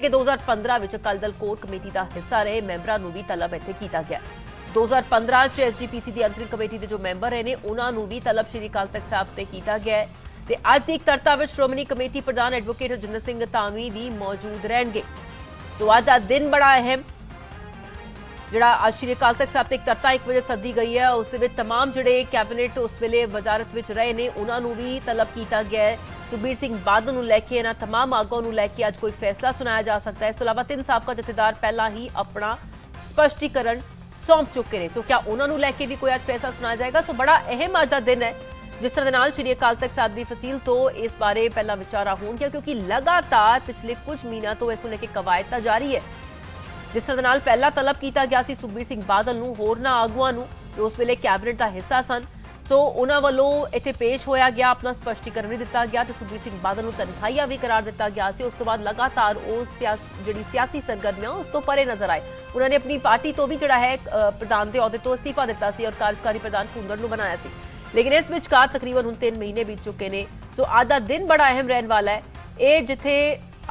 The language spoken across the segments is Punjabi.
ਕਿ 2015 ਵਿੱਚ ਅਕਾਲੀ ਦਲ ਕੋਰ ਕਮੇਟੀ ਦਾ ਹਿੱਸਾ ਰਹੇ ਮੈਂਬਰਾਂ ਨੂੰ ਵੀ ਤਲਬ ਇੱਥੇ ਕੀਤਾ ਗਿਆ 2015 ਚ ਐਸਜੀਪੀਸੀ ਦੀ ਅੰਤਰਿਮ ਕਮੇਟੀ ਦੇ ਜੋ ਮੈਂਬਰ ਰਹੇ ਨੇ ਉਹਨਾਂ ਨੂੰ ਵੀ ਤਲਬ ਸ਼੍ਰੀ ਅਕਾਲ ਤਖਤ ਸਾਹਿਬ ਤੇ ਕੀਤਾ ਗਿਆ ਹੈ ਤੇ ਅੱਜ ਦੀ ਇਕੱਤਰਤਾ ਵਿੱਚ ਸ਼੍ਰੋਮਣੀ ਕਮੇਟੀ ਪ੍ਰਧਾਨ ਐਡਵੋਕੇਟ ਰਜਿੰਦਰ ਸਿੰਘ ਧਾਮੀ ਵੀ ਮੌਜੂਦ ਰਹਿਣਗੇ ਸੋ ਅੱਜ ਦਾ ਦਿਨ ਬੜਾ ਅਹਿਮ ਜਿਹੜਾ ਅੱਜ ਸ਼੍ਰੀ ਅਕਾਲ ਤਖਤ ਸਾਹਿਬ ਤੇ ਇਕੱਤਰਤਾ 1 ਵਜੇ ਸੱਦੀ ਗਈ ਹੈ ਉਸ ਦੇ ਵਿੱਚ तमाम ਜਿਹੜੇ ਕੈਬਨਿਟ ਉਸ ਵੇਲੇ ਵਜ਼ਾਰਤ ਵਿੱਚ ਰਹੇ ਨੇ ਉਹਨਾਂ ਨੂੰ ਵੀ ਤਲਬ ਕੀਤਾ ਗਿਆ ਹੈ ਸੁਖਬੀਰ ਸਿੰਘ ਬਾਦਲ ਨੂੰ ਲੈ ਕੇ ਇਹਨਾਂ तमाम ਆਗੂਆਂ ਨੂੰ ਲੈ ਕੇ ਅੱਜ ਕੋਈ ਫੈਸਲਾ ਸੁਣਾਇਆ ਜਾ ਸਕਦਾ ਹੈ ਇਸ ਤੋਂ ਇਲਾਵਾ ਤਿੰਨ ਸਾਬਕਾ ਜਥੇਦਾਰ ਪਹਿਲਾਂ ਹੀ ਆਪਣਾ ਸਪਸ਼ਟੀਕਰਨ ਸੌਂਪ ਚੁੱਕੇ ਨੇ ਸੋ ਕਿਆ ਉਹਨਾਂ ਨੂੰ ਲੈ ਕੇ ਵੀ ਕੋਈ ਅੱਜ ਫੈਸਲਾ ਸੁਣਾਇਆ ਜਾਏਗਾ ਸੋ ਬੜਾ ਅਹਿਮ ਅੱਜ ਦਾ ਦਿਨ ਹੈ ਜਿਸ ਤਰ੍ਹਾਂ ਦੇ ਨਾਲ ਸ਼੍ਰੀ ਅਕਾਲ ਤਖਤ ਸਾਹਿਬ ਦੀ ਫਸੀਲ ਤੋਂ ਇਸ ਬਾਰੇ ਪਹਿਲਾਂ ਵਿਚਾਰਾ ਹੋਣਗੀਆਂ ਕਿਉਂਕਿ ਲਗਾਤਾਰ ਪਿਛਲੇ ਕੁਝ ਮਹੀਨਿਆਂ ਤੋਂ ਇਸ ਨੂੰ ਲੈ ਕੇ ਕਵਾਇਦ ਤਾਂ ਜਾਰੀ ਹੈ ਜਿਸ ਤਰ੍ਹਾਂ ਦੇ ਨਾਲ ਪਹਿਲਾ ਤਲਬ ਕੀਤਾ ਗਿਆ ਸੀ ਸੁਖਬੀਰ ਸਿੰਘ ਬਾਦਲ ਨੂੰ ਹੋਰਨਾਂ ਆਗੂਆਂ ਨੂੰ ਜੋ ਉਸ ਵੇਲੇ ਕੈਬਨਿਟ ਦਾ ਹਿੱਸਾ ਸਨ ਸੋ ਉਹਨਾਂ ਵੱਲੋਂ ਇੱਥੇ ਪੇਸ਼ ਹੋਇਆ ਗਿਆ, ਆਪਣਾ ਸਪਸ਼ਟੀਕਰਨ ਵੀ ਦਿੱਤਾ ਗਿਆ ਤੇ ਸੁਖਬੀਰ ਸਿੰਘ ਬਾਦਲ ਨੂੰ ਤਨਖਾਹੀਆ ਵੀ ਕਰਾਰ ਦਿੱਤਾ ਗਿਆ ਸੀ। ਉਸ ਤੋਂ ਬਾਅਦ ਲਗਾਤਾਰ ਉਹ ਸਿਆਸ, ਜਿਹੜੀ ਸਿਆਸੀ ਸਰਗਰਮੀਆਂ, ਉਸ ਤੋਂ ਪਰੇ ਨਜ਼ਰ ਆਏ। ਉਹਨਾਂ ਨੇ ਆਪਣੀ ਪਾਰਟੀ ਤੋਂ ਵੀ ਜਿਹੜਾ ਹੈ ਪ੍ਰਧਾਨ ਦੇ ਅਹੁਦੇ ਤੋਂ ਅਸਤੀਫਾ ਦਿੱਤਾ ਸੀ ਔਰ ਕਾਰਜਕਾਰੀ ਪ੍ਰਧਾਨ ਕੁੰਦਰ ਨੂੰ ਬਣਾਇਆ ਸੀ। ਲੇਕਿਨ ਇਸ ਵਿਚਕਾਰ ਤਕਰੀਬਨ ਹੁਣ 3 ਮਹੀਨੇ ਬੀਤ ਚੁੱਕੇ ਨੇ। ਸੋ ਅੱਜ ਦਾ ਦਿਨ ਬੜਾ ਅਹਿਮ ਰਹਿਣ ਵਾਲਾ ਹੈ। ਇਹ ਜਿੱਥੇ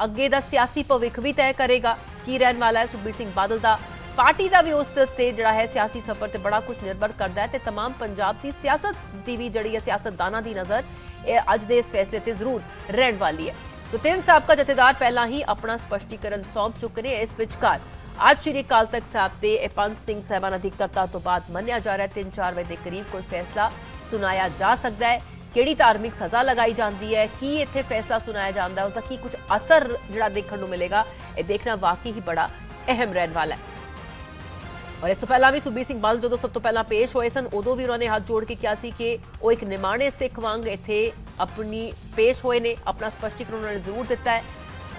ਅੱਗੇ ਦਾ ਸਿਆਸੀ ਭਵਿੱਖ ਵੀ ਤੈਅ ਕਰੇਗਾ, ਕੀ ਰਹਿਣ ਵਾਲਾ ਹੈ ਸੁਖਬੀਰ ਸਿੰਘ ਬਾਦਲ ਦਾ। ਪਾਰਟੀ ਦਾ ਵੀ ਉਸ ਤੇ ਜਿਹੜਾ ਹੈ ਸਿਆਸੀ ਸਫ਼ਰ ਤੇ ਬੜਾ ਕੁਝ ਨਿਰਭਰ ਕਰਦਾ ਹੈ ਤੇ तमाम ਪੰਜਾਬ ਦੀ ਸਿਆਸਤ ਦੀ ਵੀ ਜਿਹੜੀ ਹੈ ਸਿਆਸਤਦਾਨਾਂ ਦੀ ਨਜ਼ਰ ਇਹ ਅੱਜ ਦੇ ਇਸ ਫੈਸਲੇ ਤੇ ਜ਼ਰੂਰ ਰਹਿਣ ਵਾਲੀ ਹੈ ਤੋ ਤਿੰਨ ਸਾਬਕਾ ਜਥੇਦਾਰ ਪਹਿਲਾਂ ਹੀ ਆਪਣਾ ਸਪਸ਼ਟੀਕਰਨ ਸੌਂਪ ਚੁੱਕੇ ਨੇ ਇਸ ਵਿਚਕਾਰ ਅੱਜ ਸ਼੍ਰੀ ਅਕਾਲ ਤਖਤ ਸਾਹਿਬ ਤੇ ਇਹ ਪੰਜ ਸਿੰਘ ਸਾਹਿਬਾਨ ਅਧਿਕਤਰਤਾ ਤੋਂ ਬਾਅਦ ਮੰਨਿਆ ਜਾ ਰਿਹਾ ਹੈ 3-4 ਵਜੇ ਦੇ ਕਰੀਬ ਕੋਈ ਫੈਸਲਾ ਸੁਣਾਇਆ ਜਾ ਸਕਦਾ ਹੈ ਕਿਹੜੀ ਧਾਰਮਿਕ ਸਜ਼ਾ ਲਗਾਈ ਜਾਂਦੀ ਹੈ ਕੀ ਇੱਥੇ ਫੈਸਲਾ ਸੁਣਾਇਆ ਜਾਂਦਾ ਹੈ ਉਸ ਦਾ ਕੀ ਕੁਝ ਅਸਰ ਜਿਹੜਾ ਦੇਖਣ ਨੂੰ ਮਿਲੇਗਾ ਇਹ ਦੇਖਣਾ ਵਾਕਈ ਹੀ ਬੜਾ ਅਹਿਮ ਰਹਿਣ ਵਾਲਾ ਹੈ ਔਰ ਇਸ ਤੋਂ ਪਹਿਲਾਂ ਵੀ ਸੁਖਬੀਰ ਸਿੰਘ ਬਾਦਲ ਜਦੋਂ ਸਭ ਤੋਂ ਪਹਿਲਾਂ ਪੇਸ਼ ਹੋਏ ਸਨ, ਉਦੋਂ ਵੀ ਉਹਨਾਂ ਨੇ ਹੱਥ ਜੋੜ ਕੇ ਕਿਹਾ ਸੀ ਕਿ ਉਹ ਇੱਕ ਨਿਮਾਣੇ ਸਿੱਖ ਵਾਂਗ ਇੱਥੇ ਆਪਣੀ ਪੇਸ਼ ਹੋਏ ਨੇ, ਆਪਣਾ ਸਪਸ਼ਟੀਕਰਨ ਉਹਨਾਂ ਨੇ ਜ਼ਰੂਰ ਦਿੱਤਾ ਹੈ।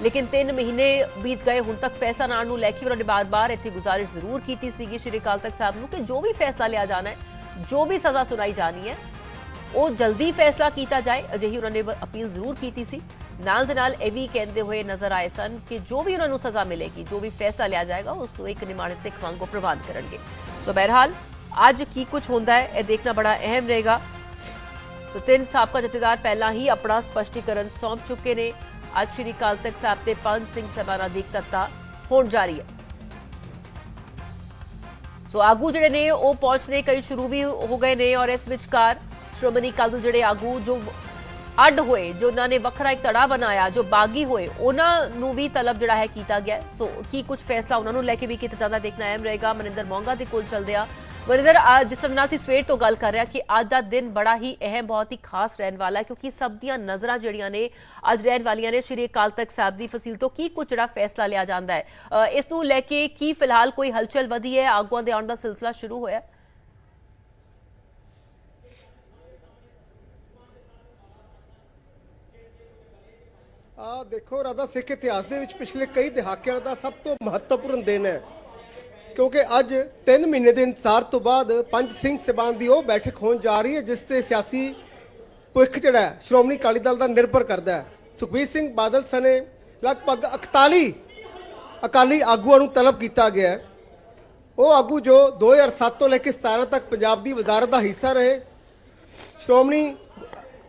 ਲੇਕਿਨ 3 ਮਹੀਨੇ ਬੀਤ ਗਏ, ਹੁਣ ਤੱਕ ਫੈਸਲਾ ਨਾ ਨੂੰ ਲੈ ਕੇ ਉਹਨਾਂ ਨੇ ਬਾਰ-ਬਾਰ ਇੱਥੇ ਗੁਜ਼ਾਰਿਸ਼ ਜ਼ਰੂਰ ਕੀਤੀ ਸੀਗੀ ਸ਼੍ਰੀ ਅਕਾਲ ਤਖਤ ਸਾਹਿਬ ਨੂੰ ਕਿ ਜੋ ਵੀ ਫੈਸਲਾ ਲਿਆ ਜਾਣਾ ਹੈ, ਜੋ ਵੀ ਸਜ਼ਾ ਸੁਣਾਈ ਜਾਣੀ ਹੈ, ਉਹ ਜਲਦੀ ਫੈਸਲਾ ਕੀਤਾ ਜਾਏ। ਅਜਿਹੀ ਉਹਨਾਂ ਨੇ ਅਪੀਲ ਜ਼ਰੂਰ ਕੀਤੀ ਸੀ। ਨਾਲ ਦੇ ਨਾਲ ਇਹ ਵੀ ਕਹਿੰਦੇ ਹੋਏ ਨਜ਼ਰ ਆਏ ਸਨ ਕਿ ਜੋ ਵੀ ਉਹਨਾਂ ਨੂੰ ਸਜ਼ਾ ਮਿਲੇਗੀ, ਜੋ ਵੀ ਫੈਸਲਾ ਲਿਆ ਜਾਏਗਾ, ਉਸ ਨੂੰ ਇੱਕ ਨਿਮਾਣਿਤ ਸਿੱਖ ਵਾਂਗੂ ਪ੍ਰਵਾਨ ਕਰਨਗੇ। ਸੋ ਬਹਰਹਾਲ, ਅੱਜ ਕੀ ਕੁਝ ਹੁੰਦਾ ਹੈ, ਇਹ ਦੇਖਣਾ ਬੜਾ ਅਹਿਮ ਰਹੇਗਾ। ਸੋ ਤਿੰਨ ਸਾਬਕਾ ਜਥੇਦਾਰ ਪਹਿਲਾਂ ਹੀ ਆਪਣਾ ਸਪਸ਼ਟੀਕਰਨ ਸੌਂਪ ਚੁੱਕੇ ਨੇ। ਅੱਜ ਸ਼੍ਰੀ ਅਕਾਲ ਤਖਤ ਸਾਹਿਬ ਤੇ ਪੰਜ ਸਿੰਘ ਸਭਾਨਾ ਦੀ ਇਕੱਤਰਤਾ ਹੋਣ ਜਾ ਰਹੀ ਹੈ। ਸੋ ਆਗੂ ਜਿਹੜੇ ਨੇ, ਉਹ ਪਹੁੰਚਨੇ ਕਈ ਸ਼ੁਰੂ ਵੀ ਹੋ ਗਏ ਨੇ ਔਰ ਇਸ ਵਿਚਕਾਰ ਸ਼੍ਰੋਮਣੀ ਅਕਾਲੀ ਦਲ ਜਿਹੜੇ ਆਗੂ ਜੋ ਅੱਡ ਹੋਏ ਜੋ ਉਹਨਾਂ ਨੇ ਵੱਖਰਾ ਇੱਕ ਧੜਾ ਬਣਾਇਆ ਜੋ ਬਾਗੀ ਹੋਏ ਉਹਨਾਂ ਨੂੰ ਵੀ ਤਲਬ ਜਿਹੜਾ ਹੈ ਕੀਤਾ ਗਿਆ ਸੋ ਕੀ ਕੁਝ ਫੈਸਲਾ ਉਹਨਾਂ ਨੂੰ ਲੈ ਕੇ ਵੀ ਕੀਤਾ ਜਾਂਦਾ ਦੇਖਣਾ ਅਹਿਮ ਰਹੇਗਾ। ਮਨਿੰਦਰ ਮੋਂਗਾ ਦੇ ਕੋਲ ਚੱਲਦੇ ਆ ਮਨਿੰਦਰ ਜਿਸ ਤਰ੍ਹਾਂ ਨਾਲ ਅਸੀਂ ਸਵੇਰ ਤੋਂ ਗੱਲ ਕਰ ਰਿਹਾ ਕਿ ਅੱਜ ਦਾ ਦਿਨ ਬੜਾ ਹੀ ਅਹਿਮ ਬਹੁਤ ਹੀ ਖਾਸ ਰਹਿਣ ਵਾਲਾ ਕਿਉਂਕਿ ਸਭ ਦੀਆਂ ਨਜ਼ਰਾਂ ਜਿਹੜੀਆਂ ਨੇ ਅੱਜ ਰਹਿਣ ਵਾਲੀਆਂ ਨੇ ਸ਼੍ਰੀ ਅਕਾਲ ਤਖਤ ਸਾਹਿਬ ਦੀ ਫਸੀਲ ਤੋਂ ਕੀ ਕੁਝ ਜਿਹੜਾ ਫੈਸਲਾ ਲਿਆ ਜਾਂਦਾ ਹੈ। ਅ, ਇਸ ਨੂੰ ਲੈ ਕੇ ਕੀ ਫਿਲਹਾਲ ਕੋਈ ਹਲਚਲ ਵਧੀ ਹੈ? ਆਗੂਆਂ ਦੇ ਆਉਣ ਦਾ ਸਿਲਸਿਲਾ ਸ਼ੁਰੂ ਹੋਇਆ। ਹੈ? ਆ ਦੇਖੋ ਰਾਧਾ, ਸਿੱਖ ਇਤਿਹਾਸ ਦੇ ਵਿੱਚ ਪਿਛਲੇ ਕਈ ਦਹਾਕਿਆਂ ਦਾ ਸਭ ਤੋਂ ਮਹੱਤਵਪੂਰਨ ਦਿਨ ਹੈ। ਕਿਉਂਕਿ ਅੱਜ 3 ਮਹੀਨੇ ਦੇ ਇੰਤਜ਼ਾਰ ਤੋਂ ਬਾਅਦ ਪੰਜ ਸਿੰਘ ਸਭਾਨ ਦੀ ਉਹ ਬੈਠਕ ਹੋਣ ਜਾ ਰਹੀ ਹੈ, ਜਿਸ ਤੇ ਸਿਆਸੀ ਭਵਿੱਖ ਜਿਹੜਾ ਸ਼੍ਰੋਮਣੀ ਅਕਾਲੀ ਦਲ ਦਾ ਨਿਰਭਰ ਕਰਦਾ ਹੈ। ਸੁਖਬੀਰ ਸਿੰਘ ਬਾਦਲ ਸਨੇ ਲਗਭਗ 41 ਅਕਾਲੀ ਆਗੂਆਂ ਨੂੰ ਤਲਬ ਕੀਤਾ ਗਿਆ ਹੈ। ਉਹ ਆਗੂ ਜੋ 2007 ਤੋਂ ਲੈ ਕੇ 17 ਤੱਕ ਪੰਜਾਬ ਦੀ ਵਜ਼ਾਰਤ ਦਾ ਹਿੱਸਾ ਰਹੇ, ਸ਼੍ਰੋਮਣੀ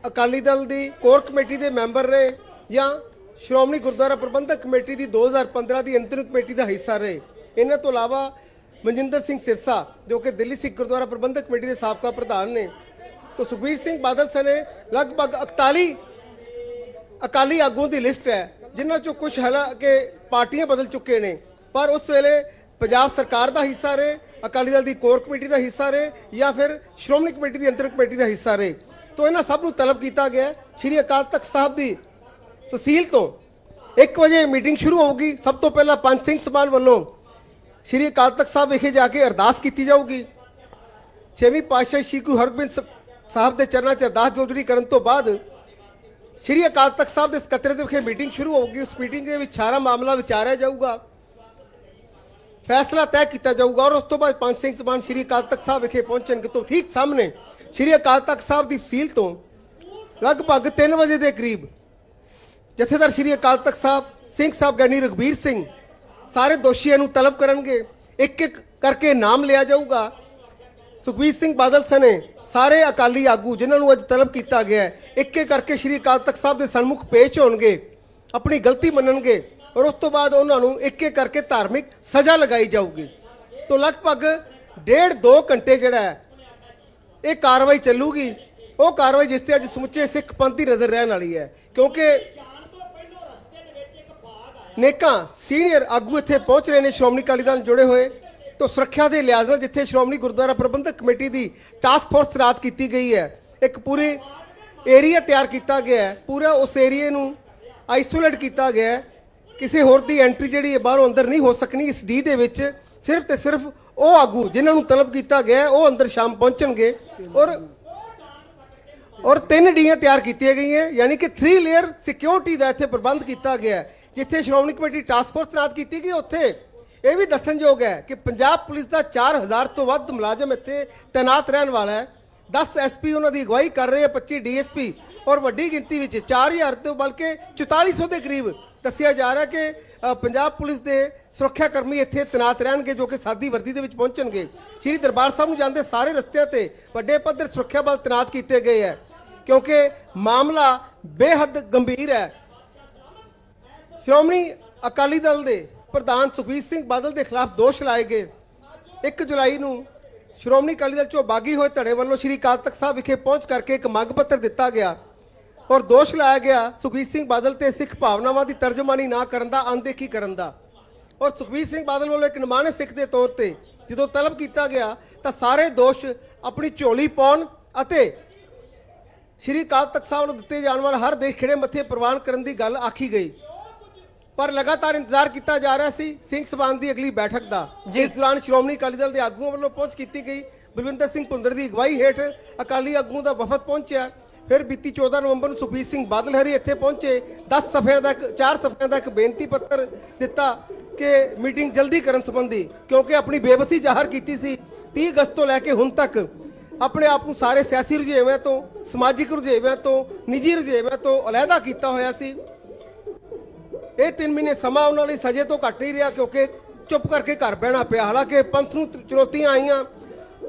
ਅਕਾਲੀ ਦਲ ਦੀ ਕੋਰ ਕਮੇਟੀ ਦੇ ਮੈਂਬਰ ਰਹੇ ਜਾਂ ਸ਼੍ਰੋਮਣੀ ਗੁਰਦੁਆਰਾ ਪ੍ਰਬੰਧਕ ਕਮੇਟੀ ਦੀ 2015 ਦੀ ਅੰਤਰਿਮ ਕਮੇਟੀ ਦਾ ਹਿੱਸਾ ਰਹੇ। ਇਹਨਾਂ ਤੋਂ ਇਲਾਵਾ ਮਨਜਿੰਦਰ ਸਿੰਘ ਸਿਰਸਾ, ਜੋ ਕਿ ਦਿੱਲੀ ਸਿੱਖ ਗੁਰਦੁਆਰਾ ਪ੍ਰਬੰਧਕ ਕਮੇਟੀ ਦੇ ਸਾਬਕਾ ਪ੍ਰਧਾਨ ਨੇ, ਤੋਂ ਸੁਖਬੀਰ ਸਿੰਘ ਬਾਦਲ ਸਨੇ ਲਗਭਗ 41 ਅਕਾਲੀ ਆਗੂਆਂ ਦੀ ਲਿਸਟ ਹੈ, ਜਿਨ੍ਹਾਂ ਚੋਂ ਕੁਝ ਹਾਲਾਂਕਿ ਪਾਰਟੀਆਂ ਬਦਲ ਚੁੱਕੇ ਨੇ। ਪਰ ਉਸ ਵੇਲੇ ਪੰਜਾਬ ਸਰਕਾਰ ਦਾ ਹਿੱਸਾ ਰਹੇ, ਅਕਾਲੀ ਦਲ ਦੀ ਕੋਰ ਕਮੇਟੀ ਦਾ ਹਿੱਸਾ ਰਹੇ, ਜਾਂ ਫਿਰ ਸ਼੍ਰੋਮਣੀ ਕਮੇਟੀ ਦੀ ਅੰਤਰਿਮ ਕਮੇਟੀ ਦਾ ਹਿੱਸਾ ਰਹੇ। ਤੋਂ ਇਹਨਾਂ ਸਭ ਨੂੰ ਤਲਬ ਕੀਤਾ ਗਿਆ ਸ਼੍ਰੀ ਅਕਾਲ ਤਖਤ ਸਾਹਿਬ ਦੀ ਤਹਿਸੀਲ ਤੋਂ 1 ਵਜੇ ਮੀਟਿੰਗ ਸ਼ੁਰੂ ਹੋਊਗੀ ਸਭ ਤੋਂ ਪਹਿਲਾਂ ਪੰਜ ਸਿੰਘ ਸਮਾਨ ਵੱਲੋਂ ਸ਼੍ਰੀ ਅਕਾਲ ਤਖਤ ਸਾਹਿਬ ਵਿਖੇ ਜਾ ਕੇ ਅਰਦਾਸ ਕੀਤੀ ਜਾਊਗੀ ਛੇਵੀਂ ਪਾਤਸ਼ਾਹ ਸ਼੍ਰੀ ਗੁਰੂ ਹਰਗੋਬਿੰਦ ਸਾਹਿਬ ਦੇ ਚਰਨਾਂ 'ਚ ਅਰਦਾਸ ਜੋਜੜੀ ਕਰਨ ਤੋਂ ਬਾਅਦ ਸ਼੍ਰੀ ਅਕਾਲ ਤਖਤ ਸਾਹਿਬ ਦੇ ਸਕੱਤਰੇਤ ਵਿਖੇ ਮੀਟਿੰਗ ਸ਼ੁਰੂ ਹੋਊਗੀ ਉਸ ਮੀਟਿੰਗ ਦੇ ਵਿੱਚ ਸਾਰਾ ਮਾਮਲਾ ਵਿਚਾਰਿਆ ਜਾਊਗਾ ਫੈਸਲਾ ਤੈਅ ਕੀਤਾ ਜਾਊਗਾ ਔਰ ਉਸ ਤੋਂ ਬਾਅਦ ਪੰਜ ਸਿੰਘ ਸਮਾਨ ਸ਼੍ਰੀ ਅਕਾਲ ਤਖਤ ਸਾਹਿਬ ਵਿਖੇ ਪਹੁੰਚਣਗੇ ਤੋਂ ਠੀਕ ਸਾਹਮਣੇ ਸ਼੍ਰੀ ਅਕਾਲ ਤਖਤ ਸਾਹਿਬ ਦੀ ਫਸੀਲ ਤੋਂ ਲਗਭਗ 3 ਵਜੇ ਦੇ ਕਰੀਬ ਜਥੇਦਾਰ ਸ਼੍ਰੀ ਅਕਾਲ ਤਖਤ ਸਾਹਿਬ, ਸਿੰਘ ਸਾਹਿਬ ਗਿਆਨੀ ਰਘਬੀਰ ਸਿੰਘ ਸਾਰੇ ਦੋਸ਼ੀਆਂ ਨੂੰ ਤਲਬ ਕਰਨਗੇ ਇੱਕ ਇੱਕ ਕਰਕੇ ਨਾਮ ਲਿਆ ਜਾਊਗਾ। ਸੁਖਬੀਰ ਸਿੰਘ ਬਾਦਲ ਸਨੇ ਸਾਰੇ ਅਕਾਲੀ ਆਗੂ ਜਿਨ੍ਹਾਂ ਨੂੰ ਅੱਜ ਤਲਬ ਕੀਤਾ ਗਿਆ ਹੈ ਇੱਕ ਇੱਕ ਕਰਕੇ ਸ਼੍ਰੀ ਅਕਾਲ ਤਖਤ ਸਾਹਿਬ ਦੇ ਸਨਮੁਖ ਪੇਸ਼ ਹੋਣਗੇ, ਆਪਣੀ ਗਲਤੀ ਮੰਨਣਗੇ ਔਰ ਉਸ ਤੋਂ ਬਾਅਦ ਉਹਨਾਂ ਨੂੰ ਇੱਕ ਇੱਕ ਕਰਕੇ ਧਾਰਮਿਕ ਸਜ਼ਾ ਲਗਾਈ ਜਾਊਗੀ। ਤੋਂ ਲਗਭਗ ਡੇਢ 2 ਘੰਟੇ ਜਿਹੜਾ ਹੈ, ਇਹ ਕਾਰਵਾਈ ਚੱਲੂਗੀ। ਉਹ ਕਾਰਵਾਈ ਜਿਸ ਤੇ ਅੱਜ ਸਮੁੱਚੇ ਸਿੱਖ ਪੰਥੀ ਨਜ਼ਰ ਰਹਿਣ ਵਾਲੀ ਹੈ, ਕਿਉਂਕਿ ਨੇਕਾਂ ਸੀਨੀਅਰ ਆਗੂ ਇੱਥੇ ਪਹੁੰਚ ਰਹੇ ਨੇ, ਸ਼੍ਰੋਮਣੀ ਅਕਾਲੀ ਦਲ ਜੁੜੇ ਹੋਏ। ਤੋਂ ਸੁਰੱਖਿਆ ਦੇ ਲਿਹਾਜ਼ ਨਾਲ ਜਿੱਥੇ ਸ਼੍ਰੋਮਣੀ ਗੁਰਦੁਆਰਾ ਪ੍ਰਬੰਧਕ ਕਮੇਟੀ ਦੀ ਟਾਸਕ ਫੋਰਸ ਰਾਤ ਕੀਤੀ ਗਈ ਹੈ, ਇੱਕ ਪੂਰੇ ਏਰੀਆ ਤਿਆਰ ਕੀਤਾ ਗਿਆ ਹੈ। ਪੂਰਾ ਉਸ ਏਰੀਏ ਨੂੰ ਆਈਸੋਲੇਟ ਕੀਤਾ ਗਿਆ ਹੈ। ਕਿਸੇ ਹੋਰ ਦੀ ਐਂਟਰੀ ਜਿਹੜੀ ਹੈ ਬਾਹਰੋਂ ਅੰਦਰ ਨਹੀਂ ਹੋ ਸਕਣੀ। ਇਸ ਡੀ ਦੇ ਵਿੱਚ ਸਿਰਫ ਤੇ ਸਿਰਫ ਉਹ ਆਗੂ ਜਿਨ੍ਹਾਂ ਨੂੰ ਤਲਬ ਕੀਤਾ ਗਿਆ ਉਹ ਅੰਦਰ ਸ਼ਾਮ ਪਹੁੰਚਣਗੇ। ਔਰ ਔਰ ਤਿੰਨ ਡੀਆਂ ਤਿਆਰ ਕੀਤੀਆਂ ਗਈਆਂ, ਯਾਨੀ ਕਿ 3 ਲੇਅਰ ਸਿਕਿਉਰਿਟੀ ਦਾ ਇੱਥੇ ਪ੍ਰਬੰਧ ਕੀਤਾ ਗਿਆ ਹੈ। ਜਿੱਥੇ ਸ਼੍ਰੋਮਣੀ ਕਮੇਟੀ ਟਾਸਕ ਫੋਰਸ ਤੈਨਾਤ ਕੀਤੀ ਗਈ, ਉੱਥੇ ਇਹ ਵੀ ਦੱਸਣਯੋਗ ਹੈ ਕਿ ਪੰਜਾਬ ਪੁਲਿਸ ਦਾ 4000 ਤੋਂ ਵੱਧ ਮੁਲਾਜ਼ਮ ਇੱਥੇ ਤੈਨਾਤ ਰਹਿਣ ਵਾਲਾ ਹੈ। 10 ਐਸਪੀ ਉਹਨਾਂ ਦੀ ਅਗਵਾਈ ਕਰ ਰਹੇ ਆ 25 ਡੀਐਸਪੀ ਔਰ ਵੱਡੀ ਗਿਣਤੀ ਵਿੱਚ 4000 ਤੋਂ ਬਲਕਿ 4400 ਦੇ ਕਰੀਬ ਦੱਸਿਆ ਜਾ ਰਿਹਾ ਕਿ ਪੰਜਾਬ ਪੁਲਿਸ ਦੇ ਸੁਰੱਖਿਆ ਕਰਮੀ ਇੱਥੇ ਤੈਨਾਤ ਰਹਿਣਗੇ ਜੋ ਕਿ ਸਾਦੀ ਵਰਦੀ ਦੇ ਵਿੱਚ ਪਹੁੰਚਣਗੇ। ਸ਼੍ਰੀ ਦਰਬਾਰ ਸਾਹਿਬ ਨੂੰ ਜਾਂਦੇ ਸਾਰੇ ਰਸਤਿਆਂ ਤੇ ਵੱਡੇ ਪੱਧਰ ਸੁਰੱਖਿਆ ਬਲ ਤੈਨਾਤ ਕੀਤੇ ਗਏ ਹੈ। ਕਿਉਂਕਿ ਮਾਮਲਾ ਬੇਹੱਦ ਗੰਭੀਰ ਹੈ। ਸ਼੍ਰੋਮਣੀ ਅਕਾਲੀ ਦਲ ਦੇ ਪ੍ਰਧਾਨ ਸੁਖਬੀਰ ਸਿੰਘ ਬਾਦਲ ਦੇ ਖਿਲਾਫ ਦੋਸ਼ ਲਾਏ ਗਏ। 1 ਜੁਲਾਈ ਨੂੰ ਸ਼੍ਰੋਮਣੀ ਅਕਾਲੀ ਦਲ ਚੋਂ ਬਾਗੀ ਹੋਏ ਧੜੇ ਵੱਲੋਂ ਸ਼੍ਰੀ ਅਕਾਲ ਤਖਤ ਸਾਹਿਬ ਵਿਖੇ ਪਹੁੰਚ ਕਰਕੇ ਇੱਕ ਮੰਗ ਪੱਤਰ ਦਿੱਤਾ ਗਿਆ ਔਰ ਦੋਸ਼ ਲਾਇਆ ਗਿਆ ਸੁਖਬੀਰ ਸਿੰਘ ਬਾਦਲ ਤੇ ਸਿੱਖ ਭਾਵਨਾਵਾਂ ਦੀ ਤਰਜਮਾਨੀ ਨਾ ਕਰਨ ਦਾ, ਅਣਦੇਖੀ ਕਰਨ ਦਾ। ਔਰ ਸੁਖਬੀਰ ਸਿੰਘ ਬਾਦਲ ਵੱਲੋਂ ਇੱਕ ਨਿਮਾਣੇ ਸਿੱਖ ਦੇ ਤੌਰ ਤੇ ਜਦੋਂ ਤਲਬ ਕੀਤਾ ਗਿਆ ਤਾਂ ਸਾਰੇ ਦੋਸ਼ ਆਪਣੀ ਝੋਲੀ ਪਾਉਣ ਅਤੇ ਸ਼੍ਰੀ ਅਕਾਲ ਤਖਤ ਸਾਹਿਬ ਨੂੰ ਦਿੱਤੇ ਜਾਣ ਵਾਲਾ ਹਰ ਦੇਸ਼ ਖਿੜੇ ਮੱਥੇ ਪ੍ਰਵਾਨ ਕਰਨ ਦੀ ਗੱਲ ਆਖੀ ਗਈ। ਪਰ ਲਗਾਤਾਰ ਇੰਤਜ਼ਾਰ ਕੀਤਾ ਜਾ ਰਿਹਾ ਸੀ ਸਿੰਘ ਸਭਾਨ ਦੀ ਅਗਲੀ ਬੈਠਕ ਦਾ। ਇਸ ਦੌਰਾਨ ਸ਼੍ਰੋਮਣੀ ਅਕਾਲੀ ਦਲ ਦੇ ਆਗੂਆਂ ਵੱਲੋਂ ਪਹੁੰਚ ਕੀਤੀ ਗਈ। ਬਲਵਿੰਦਰ ਸਿੰਘ ਭੁੰਦਰ ਦੀ ਅਗਵਾਈ ਹੇਠ ਅਕਾਲੀ ਆਗੂਆਂ ਦਾ ਵਫਦ ਪਹੁੰਚਿਆ। ਫਿਰ ਬੀਤੀ 14 ਨਵੰਬਰ ਨੂੰ ਸੁਖਬੀਰ ਸਿੰਘ ਬਾਦਲ ਹਰੀ ਇੱਥੇ ਪਹੁੰਚੇ। 10 ਸਫ਼ਿਆਂ ਦਾ 4 ਸਫ਼ਿਆਂ ਦਾ ਇੱਕ ਬੇਨਤੀ ਪੱਤਰ ਦਿੱਤਾ ਕਿ ਮੀਟਿੰਗ ਜਲਦੀ ਕਰਨ ਸੰਬੰਧੀ ਕਿਉਂਕਿ ਆਪਣੀ ਬੇਬਸੀ ਜ਼ਾਹਰ ਕੀਤੀ ਸੀ। 30 ਅਗਸਤ ਤੋਂ ਲੈ ਕੇ ਹੁਣ ਤੱਕ ਆਪਣੇ ਆਪ ਨੂੰ ਸਾਰੇ ਸਿਆਸੀ ਰੁਝੇਵਿਆਂ ਤੋਂ ਸਮਾਜਿਕ ਰੁਝੇਵਿਆਂ ਤੋਂ ਨਿੱਜੀ ਰੁਝੇਵਿਆਂ ਤੋਂ ਅਲੱਗਾ ਕੀਤਾ ਹੋਇਆ ਸੀ। ਇਹ 3 ਮਹੀਨੇ ਸਮਾਂ ਉਹਨਾਂ ਲਈ ਸਜ਼ੇ ਤੋਂ ਘੱਟ ਨਹੀਂ ਰਿਹਾ ਕਿਉਂਕਿ ਚੁੱਪ ਕਰਕੇ ਘਰ ਬਹਿਣਾ ਪਿਆ। ਹਾਲਾਂਕਿ ਪੰਥ ਨੂੰ ਚੁਣੌਤੀਆਂ ਆਈਆਂ।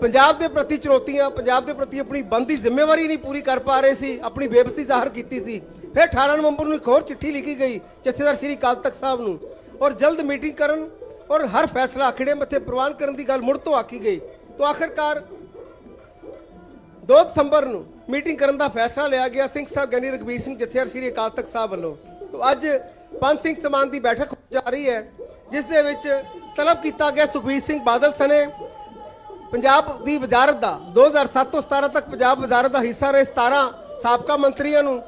ਪੰਜਾਬ ਦੇ ਪ੍ਰਤੀ ਚੁਣੌਤੀਆਂ, ਪੰਜਾਬ ਦੇ ਪ੍ਰਤੀ ਆਪਣੀ ਬੰਦੀ ਜ਼ਿੰਮੇਵਾਰੀ ਨਹੀਂ ਪੂਰੀ ਕਰ ਪਾ ਰਹੇ ਸੀ। ਆਪਣੀ ਬੇਬਸੀ ਜ਼ਾਹਰ ਕੀਤੀ ਸੀ। ਫਿਰ 18 ਨਵੰਬਰ ਨੂੰ ਇੱਕ ਹੋਰ ਚਿੱਠੀ ਲਿਖੀ ਗਈ, ਜਥੇਦਾਰ ਸ਼੍ਰੀ ਅਕਾਲ ਤਖਤ ਸਾਹਿਬ ਨੂੰ। ਔਰ ਜਲਦ ਮੀਟਿੰਗ ਕਰਨ ਔਰ ਹਰ ਫੈਸਲਾ ਅਖੜੇ ਮੱਥੇ ਪ੍ਰਵਾਨ ਕਰਨ ਦੀ ਗੱਲ ਮੁੜ ਤੋਂ ਆਖੀ ਗਈ। ਤੋਂ ਆਖਰਕਾਰ 2 ਦਸੰਬਰ ਨੂੰ ਮੀਟਿੰਗ ਕਰਨ ਦਾ ਫੈਸਲਾ ਲਿਆ ਗਿਆ। ਸਿੰਘ ਸਾਹਿਬ ਗਿਆਨੀ ਰਘਬੀਰ ਸਿੰਘ, ਜਥੇਦਾਰ ਸ੍ਰੀ ਅਕਾਲ ਤਖਤ ਸਾਹਿਬ ਵੱਲੋਂ। ਤੋਂ ਅੱਜ ਪੰਜ ਸਿੰਘ ਸਮਾਨ ਦੀ ਬੈਠਕ ਜਾ ਰਹੀ ਹੈ, ਜਿਸ ਦੇ ਵਿੱਚ ਤਲਬ ਕੀਤਾ ਗਿਆ ਸੁਖਬੀਰ ਸਿੰਘ ਬਾਦਲ ਸਨੇ ਪੰਜਾਬ ਦੀ ਵਜ਼ਾਰਤ ਦਾ 2007 ਤੋਂ 17 ਤੱਕ ਪੰਜਾਬ ਵਜ਼ਾਰਤ ਦਾ ਹਿੱਸਾ ਰਹੇ 17 ਸਾਬਕਾ ਮੰਤਰੀਆਂ ਨੂੰ।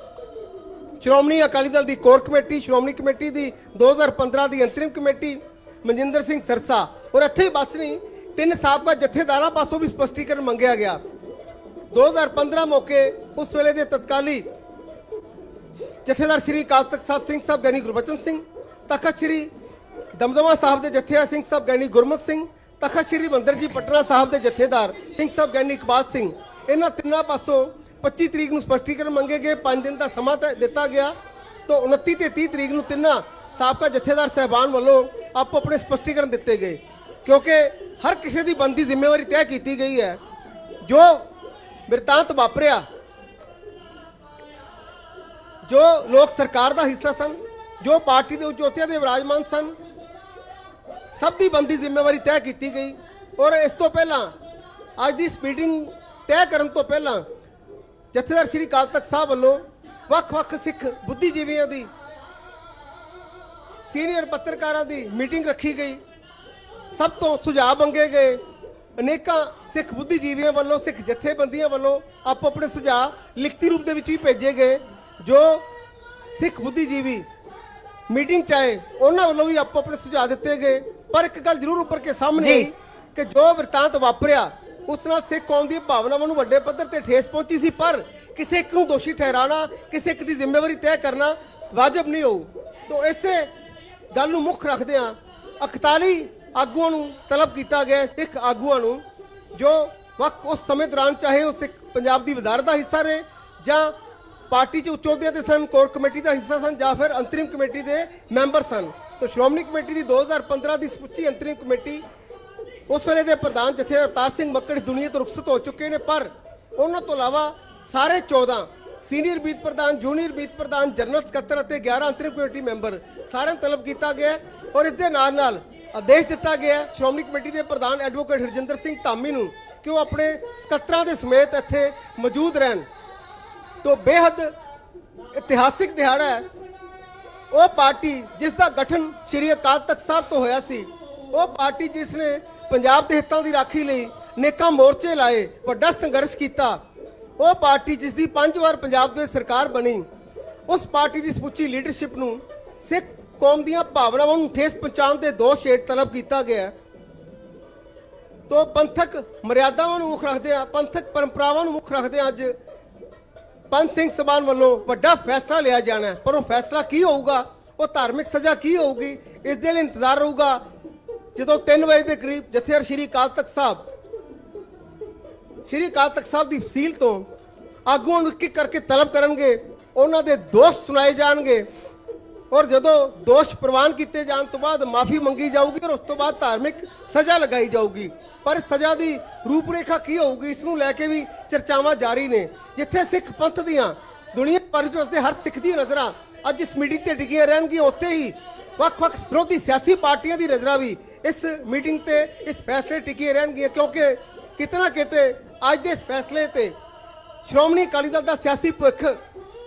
ਸ਼੍ਰੋਮਣੀ ਅਕਾਲੀ ਦਲ ਦੀ ਕੋਰ ਕਮੇਟੀ, ਸ਼੍ਰੋਮਣੀ ਕਮੇਟੀ ਦੀ 2015 ਦੀ ਅੰਤਰਿਮ ਕਮੇਟੀ, ਮਨਜਿੰਦਰ ਸਿੰਘ ਸਰਸਾ। ਔਰ ਇੱਥੇ ਹੀ ਬਸ ਨਹੀਂ, ਤਿੰਨ ਸਾਬਕਾ ਜਥੇਦਾਰਾਂ ਪਾਸੋਂ ਵੀ ਸਪਸ਼ਟੀਕਰਨ ਮੰਗਿਆ ਗਿਆ। 2015 ਮੌਕੇ ਉਸ ਵੇਲੇ ਦੇ ਤਤਕਾਲੀ ਜਥੇਦਾਰ ਸ੍ਰੀ ਅਕਾਲ ਤਖਤ ਸਾਹਿਬ ਸਿੰਘ ਸਾਹਿਬ ਗਿਆਨੀ ਗੁਰਬਚਨ ਸਿੰਘ, ਤਖਤ ਸ੍ਰੀ ਦਮਦਮਾ ਸਾਹਿਬ ਦੇ ਜਥੇਦਾਰ ਸਿੰਘ ਸਾਹਿਬ ਗਿਆਨੀ ਗੁਰਮੁਖ ਸਿੰਘ, ਤਖਤ ਸ੍ਰੀ ਮੰਦਰ ਜੀ ਪਟਨਾ ਸਾਹਿਬ ਦੇ ਜਥੇਦਾਰ ਸਿੰਘ ਸਾਹਿਬ ਗਿਆਨੀ ਇਕਬਾਲ ਸਿੰਘ। ਇਹਨਾਂ ਤਿੰਨਾਂ ਪਾਸੋਂ 25 ਤਰੀਕ ਨੂੰ ਸਪਸ਼ਟੀਕਰਨ ਮੰਗੇ ਗਏ 5 ਦਿਨ ਦਾ ਸਮਾਂ ਤੈ- ਦਿੱਤਾ ਗਿਆ। ਤੋਂ 29 ਤੇ 30 ਤਰੀਕ ਨੂੰ ਤਿੰਨਾਂ ਸਾਬਕਾ ਜਥੇਦਾਰ ਸਹਿਬਾਨ ਵੱਲੋਂ ਆਪੋ ਆਪਣੇ ਸਪਸ਼ਟੀਕਰਨ ਦਿੱਤੇ ਗਏ। ਕਿਉਂਕਿ ਹਰ ਕਿਸੇ ਦੀ ਬੰਦੀ ਜ਼ਿੰਮੇਵਾਰੀ ਤੈਅ ਕੀਤੀ ਗਈ ਹੈ। ਜੋ ਬਿਰਤਾਂਤ ਵਾਪਰਿਆ ਜੋ ਲੋਕ ਸਰਕਾਰ ਦਾ ਹਿੱਸਾ ਸਨ, ਜੋ ਪਾਰਟੀ ਦੇ ਉਚੋਤਿਆਂ ਦੇ ਵਿਰਾਜਮਾਨ ਸਨ, ਸਭ ਦੀ ਬੰਦੀ ਜ਼ਿੰਮੇਵਾਰੀ ਤੈਅ ਕੀਤੀ ਗਈ ਔਰ ਇਸ ਤੋਂ ਪਹਿਲਾਂ, ਅੱਜ ਦੀ ਸਪੀਡਿੰਗ ਤੈਅ ਕਰਨ ਤੋਂ ਪਹਿਲਾਂ, ਜਥੇਦਾਰ ਸ੍ਰੀ ਅਕਾਲ ਤਖਤ ਸਾਹਿਬ ਵੱਲੋਂ ਵੱਖ-ਵੱਖ ਸਿੱਖ ਬੁੱਧੀਜੀਵੀਆਂ ਦੀ, ਸੀਨੀਅਰ ਪੱਤਰਕਾਰਾਂ ਦੀ ਮੀਟਿੰਗ ਰੱਖੀ ਗਈ। ਸਭ ਤੋਂ ਸੁਝਾਅ ਮੰਗੇ ਗਏ, ਅਨੇਕਾਂ ਸਿੱਖ ਬੁੱਧੀਜੀਵੀਆਂ ਵੱਲੋਂ, ਸਿੱਖ ਜਥੇਬੰਦੀਆਂ ਵੱਲੋਂ ਆਪੋ ਆਪਣੇ ਸੁਝਾਅ ਲਿਖਤੀ ਰੂਪ ਦੇ ਵਿੱਚ ਵੀ ਭੇਜੇ ਗਏ। ਜੋ ਸਿੱਖ ਬੁੱਧੀਜੀਵੀ ਮੀਟਿੰਗ ਚਾਹੇ ਉਹਨਾਂ ਵੱਲੋਂ ਵੀ ਆਪੋ ਆਪਣੇ ਸੁਝਾਅ ਦਿੱਤੇ ਗਏ। ਪਰ ਇੱਕ ਗੱਲ ਜ਼ਰੂਰ ਉੱਪਰ ਕੇ ਸਾਹਮਣੇ। ਆਈ ਕਿ ਜੋ ਵਰਤਾਂਤ ਵਾਪਰਿਆ ਉਸ ਨਾਲ ਸਿੱਖ ਕੌਮ ਦੀ ਭਾਵਨਾਵਾਂ ਨੂੰ ਵੱਡੇ ਪੱਧਰ ਤੇ ਠੇਸ ਪਹੁੰਚੀ ਸੀ ਪਰ ਕਿਸੇ ਇੱਕ ਨੂੰ ਦੋਸ਼ੀ ਠਹਿਰਾਣਾ ਕਿਸੇ ਇੱਕ ਦੀ ਜ਼ਿੰਮੇਵਾਰੀ ਤੈਅ ਕਰਨਾ ਵਾਜਬ ਨਹੀਂ ਹੋਊ। ਤੋਂ ਇਸੇ ਗੱਲ ਨੂੰ ਮੁੱਖ ਰੱਖਦਿਆਂ 41 ਆਗੂਆਂ ਨੂੰ ਤਲਬ ਕੀਤਾ ਗਿਆ ਸਿੱਖ ਆਗੂਆਂ ਨੂੰ ਜੋ ਵਕ ਉਸ ਸਮੇਂ ਦੌਰਾਨ ਚਾਹੇ ਉਹ ਸਿੱਖ ਪੰਜਾਬ ਦੀ ਵਜ਼ਾਰਤ ਦਾ ਹਿੱਸਾ ਰਹੇ ਜਾਂ ਪਾਰਟੀ 'ਚ ਉੱਚ ਅਹੁਦਿਆਂ ਤੇ ਸਨ, ਕੋਰ ਕਮੇਟੀ ਦਾ ਹਿੱਸਾ ਸਨ ਜਾਂ ਫਿਰ ਅੰਤਰਿਮ ਕਮੇਟੀ ਦੇ ਮੈਂਬਰ ਸਨ। ਤਾਂ ਸ਼੍ਰੋਮਣੀ ਕਮੇਟੀ ਦੀ 2015 ਦੀ ਸਮੁੱਚੀ ਅੰਤਰਿਮ ਕਮੇਟੀ ਉਸ ਵੇਲੇ ਦੇ ਪ੍ਰਧਾਨ ਜਥੇ ਅਵਤਾਰ ਸਿੰਘ ਮੱਕੜ ਇਸ ਦੁਨੀਆ ਤੋਂ ਰੁਖਸਤ ਹੋ ਚੁੱਕੇ ਨੇ, ਪਰ ਉਹਨਾਂ ਤੋਂ ਇਲਾਵਾ ਸਾਰੇ 14 ਸੀਨੀਅਰ ਬੀਤ ਪ੍ਰਧਾਨ, ਜੂਨੀਅਰ ਬੀਤ ਪ੍ਰਧਾਨ, ਜਨਰਲ ਸਕੱਤਰ ਅਤੇ 11 ਅੰਤਰਿਮ ਕਮੇਟੀ ਮੈਂਬਰ ਸਾਰਿਆਂ ਨੂੰ ਤਲਬ ਕੀਤਾ ਗਿਆ ਔਰ ਇਸ ਦੇ ਨਾਲ ਨਾਲ ਆਦੇਸ਼ ਦਿੱਤਾ ਗਿਆ ਸ਼੍ਰੋਮਣੀ ਕਮੇਟੀ ਦੇ ਪ੍ਰਧਾਨ ਐਡਵੋਕੇਟ ਹਰਜਿੰਦਰ ਸਿੰਘ ਧਾਮੀ ਨੂੰ ਕਿ ਉਹ ਆਪਣੇ ਸਕੱਤਰਾਂ ਦੇ ਸਮੇਤ ਇੱਥੇ ਮੌਜੂਦ ਰਹਿਣ। ਤੋਂ ਬੇਹੱਦ ਇਤਿਹਾਸਿਕ ਦਿਹਾੜਾ ਹੈ। ਉਹ ਪਾਰਟੀ ਜਿਸ ਦਾ ਗਠਨ ਸ਼੍ਰੀ ਅਕਾਲ ਤਖਤ ਸਾਹਿਬ ਤੋਂ ਹੋਇਆ ਸੀ, ਉਹ ਪਾਰਟੀ ਜਿਸ ਨੇ ਪੰਜਾਬ ਦੇ ਹਿੱਤਾਂ ਦੀ ਰਾਖੀ ਲਈ ਨੇਕਾਂ ਮੋਰਚੇ ਲਾਏ, ਵੱਡਾ ਸੰਘਰਸ਼ ਕੀਤਾ। ਉਹ ਪਾਰਟੀ ਜਿਸ ਦੀ ਪੰਜ ਵਾਰ ਪੰਜਾਬ ਦੇ ਸਰਕਾਰ ਬਣੀ, ਉਸ ਪਾਰਟੀ ਦੀ ਸਮੁੱਚੀ ਲੀਡਰਸ਼ਿਪ ਨੂੰ ਸਿੱਖ ਕੌਮ ਦੀਆਂ ਭਾਵਨਾਵਾਂ ਨੂੰ ਠੇਸ ਪਹੁੰਚਾਉਣ ਦੇ ਦੋਸ਼ ਹੇਠ ਤਲਬ ਕੀਤਾ ਗਿਆ। ਤੋਂ ਪੰਥਕ ਮਰਿਆਦਾਵਾਂ ਨੂੰ ਮੁੱਖ ਰੱਖਦੇ ਆ ਪੰਥਕ ਪਰੰਪਰਾਵਾਂ ਨੂੰ ਮੁੱਖ ਰੱਖਦੇ ਅੱਜ ਪੰਥ ਸਿੰਘ ਸਭਾਨ ਵੱਲੋਂ ਵੱਡਾ ਫੈਸਲਾ ਲਿਆ ਜਾਣਾ ਪਰ ਉਹ ਫੈਸਲਾ ਕੀ ਹੋਊਗਾ? ਉਹ ਧਾਰਮਿਕ ਸਜ਼ਾ ਕੀ ਹੋਊਗੀ? ਇਸ ਦੇ ਲਈ ਇੰਤਜ਼ਾਰ ਰਹੂਗਾ ਜਦੋਂ 3 ਵਜੇ ਦੇ ਕਰੀਬ ਜਥੇਦਾਰ ਸ਼੍ਰੀ ਅਕਾਲ ਤਖਤ ਸਾਹਿਬ, ਸ਼੍ਰੀ ਅਕਾਲ ਤਖਤ ਸਾਹਿਬ ਦੀ ਫਸੀਲ ਤੋਂ ਆਗੂਆਂ ਨੂੰ ਇੱਕ ਇੱਕ ਕਰਕੇ ਤਲਬ ਕਰਨਗੇ, ਉਹਨਾਂ ਦੇ ਦੋਸ਼ ਸੁਣਾਏ ਜਾਣਗੇ ਔਰ ਜਦੋਂ ਦੋਸ਼ ਪ੍ਰਵਾਨ ਕੀਤੇ ਜਾਣ ਤੋਂ ਬਾਅਦ ਮਾਫੀ ਮੰਗੀ ਜਾਊਗੀ ਔਰ ਉਸ ਤੋਂ ਬਾਅਦ ਧਾਰਮਿਕ ਸਜ਼ਾ ਲਗਾਈ ਜਾਊਗੀ। ਪਰ ਇਸ ਸਜ਼ਾ ਦੀ ਰੂਪਰੇਖਾ ਕੀ ਹੋਊਗੀ, ਇਸ ਨੂੰ ਲੈ ਕੇ ਵੀ ਚਰਚਾਵਾਂ ਜਾਰੀ ਨੇ। ਜਿੱਥੇ ਸਿੱਖ ਪੰਥ ਦੀਆਂ ਦੁਨੀਆ ਭਰ ਵਿੱਚ ਉਸਦੇ ਹਰ ਸਿੱਖ ਦੀਆਂ ਨਜ਼ਰਾਂ ਅੱਜ ਇਸ ਮੀਟਿੰਗ ਤੇ ਟਿਕੀਆਂ ਰਹਿਣਗੀਆਂ, ਉੱਥੇ ਹੀ ਵੱਖ-ਵੱਖ ਵਿਰੋਧੀ ਸਿਆਸੀ ਪਾਰਟੀਆਂ ਦੀ ਨਜ਼ਰਾਂ ਵੀ ਇਸ ਮੀਟਿੰਗ ਤੇ ਇਸ ਫੈਸਲੇ ਟਿਕੀਆਂ ਰਹਿਣਗੀਆਂ, ਕਿਉਂਕਿ ਕਿਤੇ ਨਾ ਕਿਤੇ ਅੱਜ ਦੇ ਇਸ ਫੈਸਲੇ ਤੇ ਸ਼੍ਰੋਮਣੀ ਅਕਾਲੀ ਦਲ ਦਾ ਸਿਆਸੀ ਭਵਿੱਖ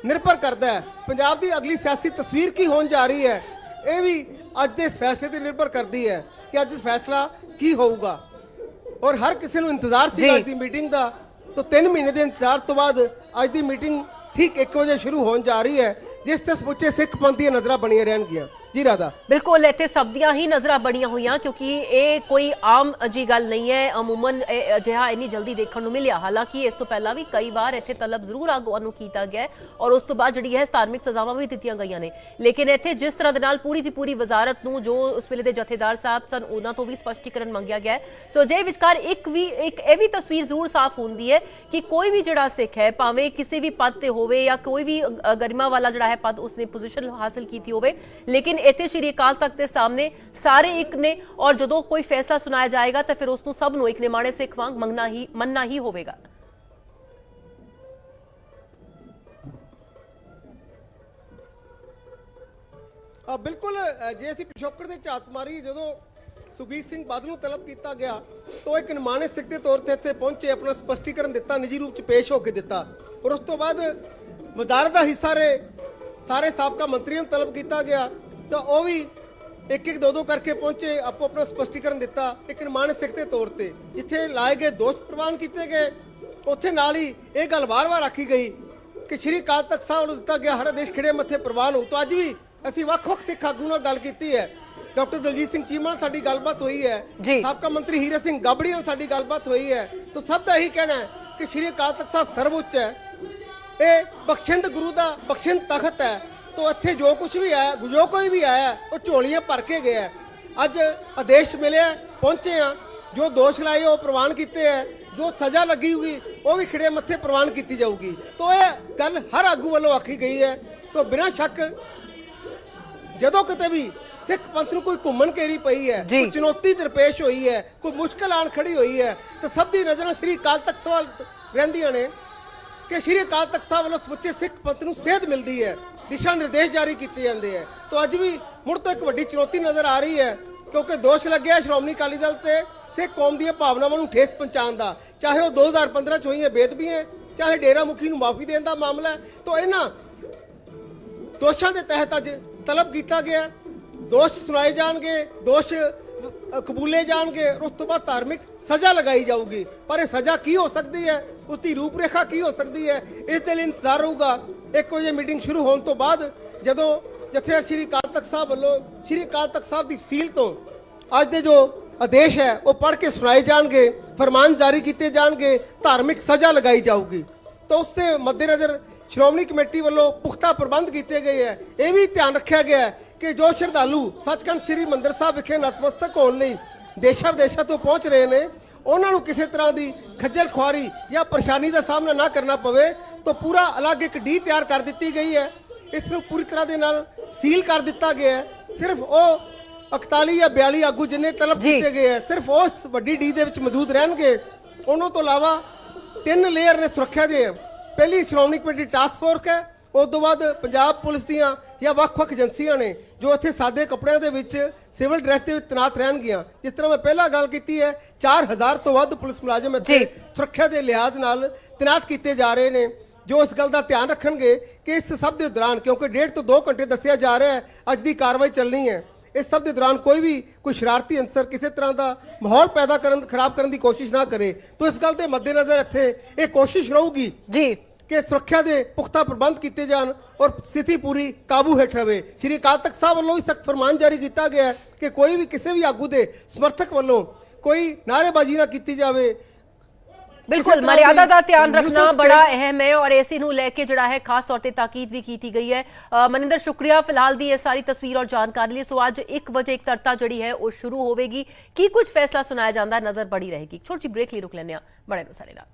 ਨਿਰਭਰ ਕਰਦਾ ਹੈ। ਪੰਜਾਬ ਦੀ ਅਗਲੀ ਸਿਆਸੀ ਤਸਵੀਰ ਕੀ ਹੋਣ ਜਾ ਰਹੀ ਹੈ? ਇਹ ਵੀ ਅੱਜ ਦੇ ਇਸ ਫੈਸਲੇ ਤੇ ਨਿਰਭਰ ਕਰਦੀ ਹੈ ਕਿ ਅੱਜ ਫੈਸਲਾ ਕੀ ਹੋਊਗਾ। ਔਰ ਹਰ ਕਿਸੇ ਨੂੰ ਇੰਤਜ਼ਾਰ ਸੀ। ਅੱਜ ਦੀ ਮੀਟਿੰਗ ਦਾ। ਤਾਂ 3 ਮਹੀਨੇ ਦੇ ਇੰਤਜ਼ਾਰ ਤੋਂ ਬਾਅਦ ਅੱਜ ਦੀ ਮੀਟਿੰਗ ਠੀਕ 1 ਵਜੇ ਸ਼ੁਰੂ ਹੋਣ ਜਾ ਰਹੀ ਹੈ ਜਿਸ ਤੇ ਸਮੁੱਚੇ ਸਿੱਖ ਪੰਥ ਦੀਆਂ ਨਜ਼ਰਾਂ ਬਣੀਆਂ ਰਹਿਣਗੀਆਂ। ਜੀ ਰਾਦਾ ਬਿਲਕੁਲ ਇੱਥੇ ਸਭ ਹੀ ਨਜ਼ਰਾਂ ਬਣੀਆਂ ਹੋਈਆਂ ਕਿਉਂਕਿ ਇਹ ਕੋਈ ਆਮ ਜੀ ਗੱਲ ਨਹੀਂ ਹੈ। ਅਮੂਮਨ ਅਜਿਹਾ ਇੰਨੀ ਜਲਦੀ ਦੇਖਣ ਨੂੰ ਮਿਲਿਆ। ਹਾਲਾਂਕਿ ਇਸ ਤੋਂ ਪਹਿਲਾਂ ਵੀ ਕਈ ਵਾਰ ਇੱਥੇ ਤਲਬ ਜ਼ਰੂਰ ਆਗੂਆਂ ਨੂੰ ਕੀਤਾ ਗਿਆ ਔਰ ਉਸ ਤੋਂ ਬਾਅਦ ਜਿਹੜੀ ਹੈ ਧਾਰਮਿਕ ਸਜ਼ਾਵਾਂ ਵੀ ਦਿੱਤੀਆਂ ਗਈਆਂ ਨੇ। ਲੇਕਿਨ ਇੱਥੇ ਜਿਸ ਤਰ੍ਹਾਂ ਦੇ ਨਾਲ ਪੂਰੀ ਦੀ ਪੂਰੀ ਵਜ਼ਾਰਤ ਨੂੰ ਜੋ ਉਸ ਵੇਲੇ ਦੇ ਜਥੇਦਾਰ ਸਾਹਿਬ ਸਨ ਉਹਨਾਂ ਤੋਂ ਵੀ ਸਪਸ਼ਟੀਕਰਨ ਮੰਗਿਆ ਗਿਆ ਸੋ ਜੇ ਵਿਚਕਾਰ ਇੱਕ ਵੀ ਇੱਕ ਇਹ ਵੀ ਤਸਵੀਰ ਜ਼ਰੂਰ ਸਾਫ਼ ਹੁੰਦੀ ਹੈ ਕਿ ਕੋਈ ਵੀ ਜਿਹੜਾ ਸਿੱਖ ਹੈ ਭਾਵੇਂ ਕਿਸੇ ਵੀ ਪਦ ਤੇ ਹੋਵੇ ਜਾਂ ਕੋਈ ਵੀ ਅ, ਗਰਿਮਾ ਵਾਲਾ ਜਿਹੜਾ ਹੈ ਪਦ ਉਸਨੇ ਪੋਜੀਸ਼ਨ ਹਾਸਲ ਕੀਤੀ ਹੋਵੇ ਲੇਕਿਨ ਇੱਥੇ ਸ਼੍ਰੀ ਅਕਾਲ ਤਖਤ ਦੇ ਸਾਹਮਣੇ ਸਾਰੇ ਇੱਕ ਨੇ ਔਰ ਜਦੋਂ ਕੋਈ ਫੈਸਲਾ ਸੁਣਾਇਆ ਜਾਏਗਾ ਤਾਂ ਫਿਰ ਉਸ ਨੂੰ ਸਭ ਨੂੰ ਇੱਕ ਨਿਮਾਣੇ ਸਿੱਖ ਵਾਂਗ ਮੰਗਣਾ ਹੀ, ਮੰਨਣਾ ਹੀ ਹੋਵੇਗਾ। ਆ ਬਿਲਕੁਲ ਜੇ ਅਸੀਂ ਪਿਛੋਕੜ ਦੇ ਝਾਤ ਮਾਰੀ ਜਦੋਂ ਸੁਖਬੀਰ ਸਿੰਘ ਬਾਦਲ ਨੂੰ ਤਲਬ ਕੀਤਾ ਗਿਆ, ਤਾਂ ਉਹ ਇੱਕ ਨਿਮਾਣੇ ਸਿੱਖ ਦੇ ਤੌਰ ਤੇ ਇੱਥੇ ਪਹੁੰਚੇ, ਆਪਣਾ ਸਪਸ਼ਟੀਕਰਨ ਦਿੱਤਾ, ਨਿੱਜੀ ਰੂਪ ਚ ਪੇਸ਼ ਹੋ ਕੇ ਦਿੱਤਾ। ਔਰ ਉਸ ਤੋਂ ਬਾਅਦ ਵਜ਼ਾਰਤ ਦਾ ਹਿੱਸਾ ਰਹੇ ਸਾਰੇ ਸਾਬਕਾ ਮੰਤਰੀਆਂ ਨੂੰ ਤਲਬ ਕੀਤਾ ਗਿਆ। ਤਾਂ ਉਹ ਵੀ ਇੱਕ ਇੱਕ ਦੋ ਦੋ ਕਰਕੇ ਪਹੁੰਚੇ ਆਪੋ ਆਪਣਾ ਸਪਸ਼ਟੀਕਰਨ ਦਿੱਤਾ ਇੱਕ ਨਿਮਾਣੇ ਸਿੱਖ ਦੇ ਤੌਰ ਤੇ ਜਿੱਥੇ ਲਾਏ ਗਏ ਦੋਸ਼ ਪ੍ਰਵਾਨ ਕੀਤੇ ਗਏ। ਉੱਥੇ ਨਾਲ ਹੀ ਇਹ ਗੱਲ ਵਾਰ-ਵਾਰ ਆਖੀ ਗਈ ਕਿ ਸ਼੍ਰੀ ਅਕਾਲ ਤਖਤ ਸਾਹਿਬ ਨੂੰ ਦਿੱਤਾ ਗਿਆ ਹਰ ਆਦੇਸ਼ ਖਿੜੇ ਮੱਥੇ ਪ੍ਰਵਾਨ ਹੋ ਤਾਂ ਅੱਜ ਵੀ ਅਸੀਂ ਵੱਖ-ਵੱਖ ਸਿੱਖ ਆਗੂ ਨਾਲ ਗੱਲ ਕੀਤੀ ਹੈ। ਡਾਕਟਰ ਦਲਜੀਤ ਸਿੰਘ ਚੀਮਾ ਨਾਲ ਸਾਡੀ ਗੱਲਬਾਤ ਹੋਈ ਹੈ। ਸਾਬਕਾ ਮੰਤਰੀ ਹੀਰਾ ਸਿੰਘ ਗਾਬੜੀ ਨਾਲ ਸਾਡੀ ਗੱਲਬਾਤ ਹੋਈ ਹੈ। ਤਾਂ ਸਭ ਦਾ ਇਹੀ ਕਹਿਣਾ ਹੈ ਕਿ ਸ਼੍ਰੀ ਅਕਾਲ ਤਖਤ ਸਾਹਿਬ ਸਰਵਉੱਚ ਹੈ। ਇਹ ਬਖਸ਼ਿੰਦ ਗੁਰੂ ਦਾ ਬਖਸ਼ਿੰਦ ਤਖਤ ਹੈ। ਤੋਂ ਇੱਥੇ ਜੋ ਕੁਝ ਵੀ ਆਇਆ ਜੋ ਕੋਈ ਵੀ ਆਇਆ ਉਹ ਝੋਲੀਆਂ ਭਰ ਕੇ ਗਿਆ। ਅੱਜ ਆਦੇਸ਼ ਮਿਲਿਆ ਪਹੁੰਚੇ ਆ ਜੋ ਦੋਸ਼ ਲਾਏ ਉਹ ਪ੍ਰਵਾਨ ਕੀਤੇ ਹੈ। ਜੋ ਸਜ਼ਾ ਲੱਗੀ ਹੋਈ ਉਹ ਵੀ ਖਿੜੇ ਮੱਥੇ ਪ੍ਰਵਾਨ ਕੀਤੀ ਜਾਊਗੀ। ਤੋਂ ਇਹ ਗੱਲ ਹਰ ਆਗੂ ਵੱਲੋਂ ਆਖੀ ਗਈ ਹੈ। ਤੋਂ ਬਿਨਾਂ ਸ਼ੱਕ ਜਦੋਂ ਕਿਤੇ ਵੀ ਸਿੱਖ ਪੰਥ ਨੂੰ ਕੋਈ ਘੁੰਮਣ ਘੇਰੀ ਪਈ ਹੈ। ਕੋਈ ਚੁਣੌਤੀ ਦਰਪੇਸ਼ ਹੋਈ ਹੈ ਕੋਈ ਮੁਸ਼ਕਲ ਆਣ ਖੜੀ ਹੋਈ ਹੈ ਤਾਂ ਸਭ ਦੀ ਨਜ਼ਰਾਂ ਸ੍ਰੀ ਅਕਾਲ ਤਖਤ ਸਵਾਲ ਰਹਿੰਦੀਆਂ ਨੇ ਕਿ ਸ੍ਰੀ ਅਕਾਲ ਤਖਤ ਸਾਹਿਬ ਵੱਲੋਂ ਸਮੁੱਚੇ ਸਿੱਖ ਪੰਥ ਨੂੰ ਸੇਧ ਮਿਲਦੀ ਹੈ। ਦਿਸ਼ਾ ਨਿਰਦੇਸ਼ ਜਾਰੀ ਕੀਤੇ ਜਾਂਦੇ ਹੈ ਤਾਂ ਅੱਜ ਵੀ ਮੁੜ ਤੋਂ ਇੱਕ ਵੱਡੀ ਚੁਣੌਤੀ ਨਜ਼ਰ ਆ ਰਹੀ ਹੈ, ਕਿਉਂਕਿ ਦੋਸ਼ ਲੱਗਿਆ ਸ਼੍ਰੋਮਣੀ ਅਕਾਲੀ ਦਲ ਤੇ ਸਿੱਖ ਕੌਮ ਦੀਆਂ ਭਾਵਨਾਵਾਂ ਨੂੰ ਠੇਸ ਪਹੁੰਚਾਉਣ ਦਾ। ਚਾਹੇ ਉਹ 2015 ਚ ਹੋਈਆਂ ਬੇਦਬੀਆਂ ਚਾਹੇ ਡੇਰਾ ਮੁਖੀ ਨੂੰ ਮਾਫੀ ਦੇਣ ਦਾ ਮਾਮਲਾ ਹੈ, ਤਾਂ ਇਹਨਾਂ ਦੋਸ਼ਾਂ ਦੇ ਤਹਿਤ ਅੱਜ ਤਲਬ ਕੀਤਾ ਗਿਆ ਦੋਸ਼ ਸੁਣਾਏ ਜਾਣਗੇ, ਦੋਸ਼ ਕਬੂਲੇ ਜਾਣਗੇ, ਔਰ ਉਸ ਤੋਂ ਬਾਅਦ ਧਾਰਮਿਕ ਸਜ਼ਾ ਲਗਾਈ ਜਾਊਗੀ। ਪਰ ਇਹ ਸਜ਼ਾ ਕੀ ਹੋ ਸਕਦੀ ਹੈ? ਉਸ ਦੀ ਰੂਪਰੇਖਾ ਕੀ ਹੋ ਸਕਦੀ ਹੈ? ਇਸ ਦੇ ਲਈ ਇੰਤਜ਼ਾਰ ਹੋਊਗਾ 1 ਵਜੇ ਮੀਟਿੰਗ ਸ਼ੁਰੂ ਹੋਣ ਤੋਂ ਬਾਅਦ ਜਦੋਂ ਜਥੇ ਸ੍ਰੀ ਅਕਾਲ ਤਖਤ ਸਾਹਿਬ ਵੱਲੋਂ ਸ੍ਰੀ ਅਕਾਲ ਤਖਤ ਸਾਹਿਬ ਦੀ ਸੀਲ ਤੋਂ ਅੱਜ ਦੇ ਜੋ ਆਦੇਸ਼ ਹੈ, ਉਹ ਪੜ੍ਹ ਕੇ ਸੁਣਾਏ ਜਾਣਗੇ, ਫਰਮਾਨ ਜਾਰੀ ਕੀਤੇ ਜਾਣਗੇ, ਧਾਰਮਿਕ ਸਜ਼ਾ ਲਗਾਈ ਜਾਊਗੀ। ਤਾਂ ਉਸ ਦੇ ਮੱਦੇਨਜ਼ਰ ਸ਼੍ਰੋਮਣੀ ਕਮੇਟੀ ਵੱਲੋਂ ਪੁਖਤਾ ਪ੍ਰਬੰਧ ਕੀਤੇ ਗਏ ਹੈ। ਇਹ ਵੀ ਧਿਆਨ ਰੱਖਿਆ ਗਿਆ ਹੈ ਕਿ ਜੋ ਸ਼ਰਧਾਲੂ ਸੱਚਖੰਡ ਸ੍ਰੀ ਮੰਦਿਰ ਸਾਹਿਬ ਵਿਖੇ ਨਤਮਸਤਕ ਹੋਣ ਲਈ ਦੇਸ਼ਾਂ ਵਿਦੇਸ਼ਾਂ ਤੋਂ ਪਹੁੰਚ ਰਹੇ ਨੇ, ਉਹਨਾਂ ਨੂੰ ਕਿਸੇ ਤਰ੍ਹਾਂ ਦੀ ਖੱਜਲ ਖੁਆਰੀ ਜਾਂ ਪਰੇਸ਼ਾਨੀ ਦਾ ਸਾਹਮਣਾ ਨਾ ਕਰਨਾ ਪਵੇ ਤਾਂ ਪੂਰਾ ਅਲੱਗ ਇੱਕ ਡੀ ਤਿਆਰ ਕਰ ਦਿੱਤੀ ਗਈ ਹੈ। ਇਸ ਨੂੰ ਪੂਰੀ ਤਰ੍ਹਾਂ ਦੇ ਨਾਲ ਸੀਲ ਕਰ ਦਿੱਤਾ ਗਿਆ ਹੈ। ਸਿਰਫ ਉਹ 41 ਜਾਂ 42 ਆਗੂ ਜਿੰਨੇ ਤਲਬ। ਕੀਤੇ ਗਏ ਹੈ ਸਿਰਫ ਉਸ ਵੱਡੀ ਡੀ ਦੇ ਵਿੱਚ ਮੌਜੂਦ ਰਹਿਣਗੇ। ਉਹਨਾਂ ਤੋਂ ਇਲਾਵਾ ਤਿੰਨ ਲੇਅਰ ਨੇ ਸੁਰੱਖਿਆ ਦੇ। ਪਹਿਲੀ ਸ਼੍ਰੋਮਣੀ ਕਮੇਟੀ ਟਾਸਕ ਫੋਰਸ ਹੈ ਉਸ ਤੋਂ ਬਾਅਦ ਪੰਜਾਬ ਪੁਲਿਸ ਦੀਆਂ ਜਾਂ ਵੱਖ-ਵੱਖ ਏਜੰਸੀਆਂ ਨੇ ਜੋ ਇੱਥੇ ਸਾਦੇ ਕੱਪੜਿਆਂ ਦੇ ਵਿੱਚ ਸਿਵਲ ਡਰੈਸ ਦੇ ਵਿੱਚ ਤੈਨਾਤ ਰਹਿਣਗੀਆਂ ਜਿਸ ਤਰ੍ਹਾਂ ਮੈਂ ਪਹਿਲਾਂ ਗੱਲ ਕੀਤੀ ਹੈ 4000 ਤੋਂ ਵੱਧ ਪੁਲਿਸ ਮੁਲਾਜ਼ਮ ਇੱਥੇ। ਸੁਰੱਖਿਆ ਦੇ ਲਿਹਾਜ਼ ਨਾਲ ਤੈਨਾਤ ਕੀਤੇ ਜਾ ਰਹੇ ਨੇ ਜੋ ਇਸ ਗੱਲ ਦਾ ਧਿਆਨ ਰੱਖਣਗੇ ਕਿ ਇਸ ਸਭ ਦੇ ਦੌਰਾਨ ਕਿਉਂਕਿ ਡੇਢ ਤੋਂ 2 ਘੰਟੇ ਦੱਸਿਆ ਜਾ ਰਿਹਾ ਹੈ ਅੱਜ ਦੀ ਕਾਰਵਾਈ ਚੱਲਣੀ ਹੈ। ਇਸ ਸਭ ਦੇ ਦੌਰਾਨ ਕੋਈ ਵੀ ਕੋਈ ਸ਼ਰਾਰਤੀ ਅੰਸਰ ਕਿਸੇ ਤਰ੍ਹਾਂ ਦਾ ਮਾਹੌਲ ਪੈਦਾ ਕਰਨ ਖਰਾਬ ਕਰਨ ਦੀ ਕੋਸ਼ਿਸ਼ ਨਾ ਕਰੇ। ਤਾਂ ਇਸ ਗੱਲ ਦੇ ਮੱਦੇਨਜ਼ਰ ਇੱਥੇ ਇਹ ਕੋਸ਼ਿਸ਼ ਰਹੂਗੀ ਜੀ। ਕਿ ਸੁਰੱਖਿਆ ਦੇ ਪੁਖਤਾ ਪ੍ਰਬੰਧ ਕੀਤੇ ਜਾਣ ਔਰ ਸਥਿਤੀ ਪੂਰੀ ਕਾਬੂ ਹੇਠ ਰਵੇ। ਸ੍ਰੀ ਅਕਾਲ ਤਖਤ ਸਾਹਿਬ ਵੱਲੋਂ ਵੀ ਸਖਤ ਫਰਮਾਨ ਜਾਰੀ ਕੀਤਾ ਗਿਆ ਹੈ ਕਿ ਕੋਈ ਵੀ ਕਿਸੇ ਵੀ ਆਗੂ ਦੇ ਸਮਰਥਕ ਵੱਲੋਂ ਕੋਈ ਨਾਅਰੇਬਾਜ਼ੀ ਨਾ ਕੀਤੀ ਜਾਵੇ। ਬਿਲਕੁਲ ਮਰਿਆਦਾ ਦੀ ਧਿਆਨ ਰੱਖਣਾ ਬੜਾ ਅਹਿਮ ਹੈ ਔਰ ਏਸੀ ਨੂੰ ਲੈ ਕੇ ਜਿਹੜਾ ਹੈ ਖਾਸ ਤੌਰ ਤੇ ਤਾਕੀਦ ਵੀ ਕੀਤੀ ਗਈ ਹੈ। ਮਨਿੰਦਰ ਸ਼ੁਕਰੀਆ ਫਿਲਹਾਲ ਦੀ ਇਹ ਸਾਰੀ ਤਸਵੀਰ ਔਰ ਜਾਣਕਾਰੀ ਲਈ। ਸੋ ਅੱਜ 1 ਵਜੇ ਇੱਕ ਤਰਤਾ ਜਿਹੜੀ ਹੈ ਉਹ ਸ਼ੁਰੂ ਹੋਵੇਗੀ। ਕੀ ਕੁਝ ਫੈਸਲਾ ਸੁਣਾਇਆ ਜਾਂਦਾ ਨਜ਼ਰ ਬੜੀ ਰਹੇਗੀ। ਛੋਟੀ ਜਿਹੀ ਬ੍ਰੇਕ ਲਈ ਰੁਕ ਲੈਂਦੇ ਹਾਂ। ਬੜੇ ਨੂੰ ਸਾਰੇ ਨਾਲ।